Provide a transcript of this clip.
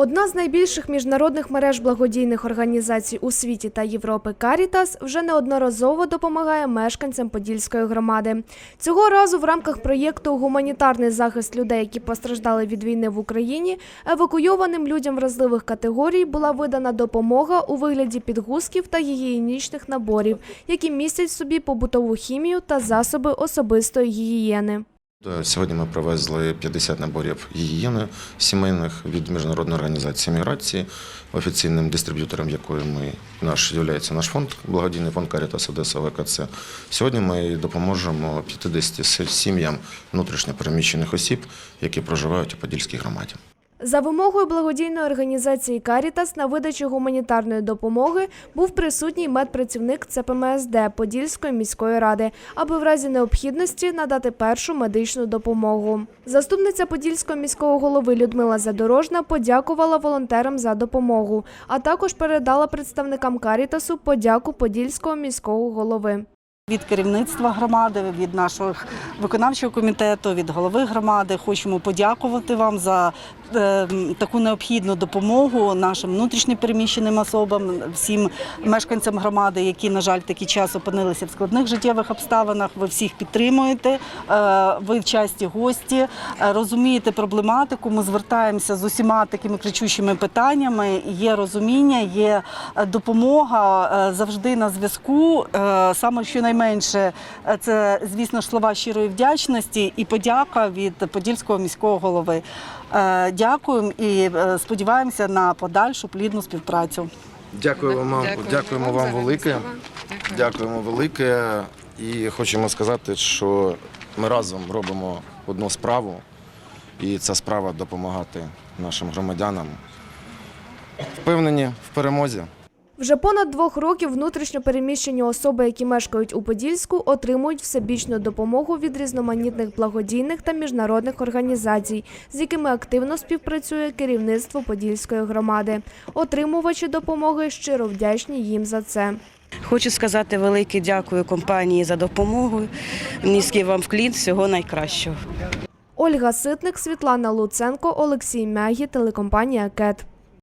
Одна з найбільших міжнародних мереж благодійних організацій у світі та Європи Карітас вже неодноразово допомагає мешканцям Подільської громади. Цього разу в рамках проєкту Гуманітарний захист людей, які постраждали від війни в Україні, евакуйованим людям вразливих категорій була видана допомога у вигляді підгузків та гігієнічних наборів, які містять в собі побутову хімію та засоби особистої гігієни. Сьогодні ми привезли 50 наборів гігієни сімейних від міжнародної організації міграції, офіційним дистриб'ютором якої ми наш є наш фонд, благодійний фонд Карітас Одеса ВКЦ. Сьогодні ми допоможемо 50 сім'ям внутрішньо переміщених осіб, які проживають у Подільській громаді. За вимогою благодійної організації Карітас на видачі гуманітарної допомоги був присутній медпрацівник ЦПМСД Подільської міської ради, аби в разі необхідності надати першу медичну допомогу. Заступниця Подільського міського голови Людмила Задорожна подякувала волонтерам за допомогу, а також передала представникам Карітасу подяку Подільського міського голови. Від керівництва громади, від нашого виконавчого комітету, від голови громади хочемо подякувати вам за таку необхідну допомогу нашим внутрішньопереміщеним особам, всім мешканцям громади, які, на жаль, такий час опинилися в складних життєвих обставинах. Ви всіх підтримуєте. е, Ви часті гості, е, розумієте проблематику. Ми звертаємося з усіма такими кричущими питаннями. Є розуміння, є е, допомога е, завжди на зв'язку. Е, Саме щонайменше е, це, звісно слова щирої вдячності і подяка від Подільського міського голови. Дякуємо і е, сподіваємося на подальшу плідну співпрацю. Дякуємо вам, дякуємо, дякуємо вам велике. Дякую. Дякуємо велике. І хочемо сказати, що ми разом робимо одну справу, і ця справа допомагати нашим громадянам. Впевнені в перемозі. Вже понад двох років внутрішньо переміщені особи, які мешкають у Подільську, отримують всебічну допомогу від різноманітних благодійних та міжнародних організацій, з якими активно співпрацює керівництво Подільської громади. Отримувачі допомоги щиро вдячні їм за це. Хочу сказати велике дякую компанії за допомогу. Низький вам вклін, всього найкращого. Ольга Ситник, Світлана Луценко, Олексій Мягі, телекомпанія КЕТ.